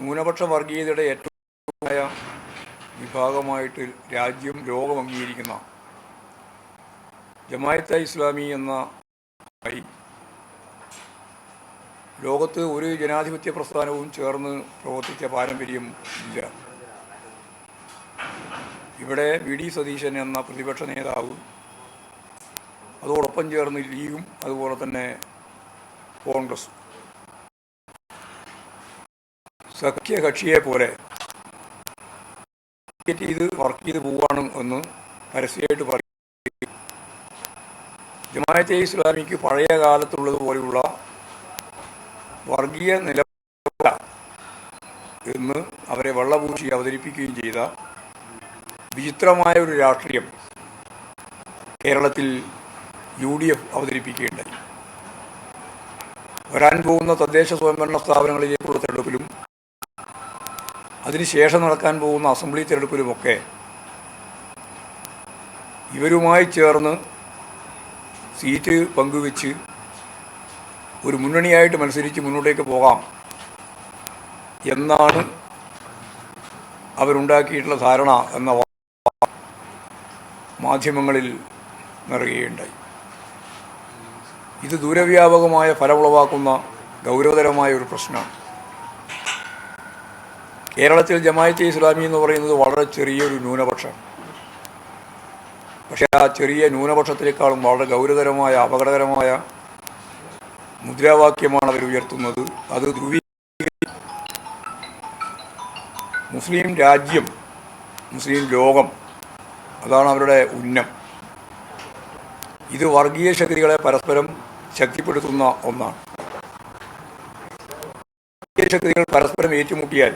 ന്യൂനപക്ഷ വർഗീയതയുടെ ഏറ്റവും വിഭാഗമായിട്ട് രാജ്യം ലോകം അംഗീകരിക്കുന്ന ജമായത്തെ ഇസ്ലാമി എന്ന ലോകത്ത് ഒരു ജനാധിപത്യ പ്രസ്ഥാനവും ചേർന്ന് പ്രവർത്തിച്ച പാരമ്പര്യം ഇല്ല. ഇവിടെ വി. ഡി. സതീശൻ എന്ന പ്രതിപക്ഷ നേതാവ് അതോടൊപ്പം ചേർന്ന് ലീഗും അതുപോലെ തന്നെ കോൺഗ്രസും. സഖ്യകക്ഷിയെ പോലെ ചെയ്ത് വർക്ക് ചെയ്ത് പോവാണ് എന്ന് പരസ്യമായിട്ട് പറയും. ജമാഅത്തെ ഇസ്ലാമിക്ക് പഴയ കാലത്തുള്ളതുപോലെയുള്ള വർഗീയ നില എന്ന് അവരെ വെള്ളപൂശി അവതരിപ്പിക്കുകയും ചെയ്ത വിചിത്രമായ ഒരു രാഷ്ട്രീയം കേരളത്തിൽ യു ഡി എഫ് അവതരിപ്പിക്കുകയുണ്ടായി. വരാൻ പോകുന്ന തദ്ദേശ സ്വയംഭരണ സ്ഥാപനങ്ങളിലേക്കുള്ള തെരഞ്ഞെടുപ്പിലും അതിനുശേഷം നടക്കാൻ പോകുന്ന അസംബ്ലി തിരഞ്ഞെടുപ്പിലുമൊക്കെ ഇവരുമായി ചേർന്ന് സീറ്റ് പങ്കുവെച്ച് ഒരു മുന്നണിയായിട്ട് മത്സരിച്ച് മുന്നോട്ടേക്ക് പോകാം എന്നാണ് അവരുണ്ടാക്കിയിട്ടുള്ള ധാരണ എന്ന മാധ്യമങ്ങളിൽ നിറയുകയുണ്ടായി. ഇത് ദൂരവ്യാപകമായ ഫലമുളവാക്കുന്ന ഗൗരവതരമായ ഒരു പ്രശ്നമാണ്. കേരളത്തിൽ ജമായത്തെ ഇസ്ലാമി എന്ന് പറയുന്നത് വളരെ ചെറിയൊരു ന്യൂനപക്ഷമാണ് പക്ഷേ ആ ചെറിയ ന്യൂനപക്ഷത്തിനേക്കാളും വളരെ ഗൗരവതരമായ അപകടകരമായ മുദ്രാവാക്യമാണ് അവർ ഉയർത്തുന്നത്. അത് ധ്രുവീ മുസ്ലിം രാജ്യം മുസ്ലിം ലോകം അതാണ് അവരുടെ ഉന്നം. ഇത് വർഗീയ ശക്തികളെ പരസ്പരം ശക്തിപ്പെടുത്തുന്ന ഒന്നാണ്. വർഗീയ ശക്തികൾ പരസ്പരം ഏറ്റുമുട്ടിയാൽ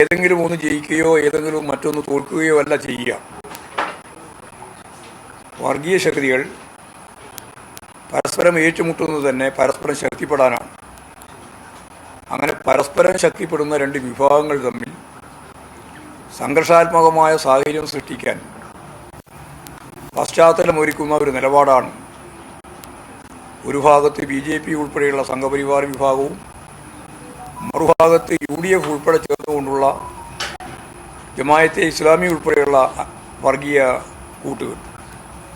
ഏതെങ്കിലും ഒന്ന് ജയിക്കുകയോ ഏതെങ്കിലും മറ്റൊന്ന് തോൽക്കുകയോ അല്ല ചെയ്യുക. വർഗീയ ശക്തികൾ പരസ്പരം ഏറ്റുമുട്ടുന്നത് തന്നെ പരസ്പരം ശക്തിപ്പെടാനാണ്. അങ്ങനെ പരസ്പരം ശക്തിപ്പെടുന്ന രണ്ട് വിഭാഗങ്ങൾ തമ്മിൽ സംഘർഷാത്മകമായ സാഹചര്യം സൃഷ്ടിക്കാൻ പശ്ചാത്തലമൊരുക്കുന്ന ഒരു നിലപാടാണ്. ഒരു ഭാഗത്ത് ബി ജെ പി ഉൾപ്പെടെയുള്ള സംഘപരിവാർ വിഭാഗവും മറുഭാഗത്ത് യു ഡി എഫ് ഉൾപ്പെടെ ചേർന്നുകൊണ്ടുള്ള ജമായത്തെ ഇസ്ലാമി ഉൾപ്പെടെയുള്ള വർഗീയ കൂട്ടുകെട്ട്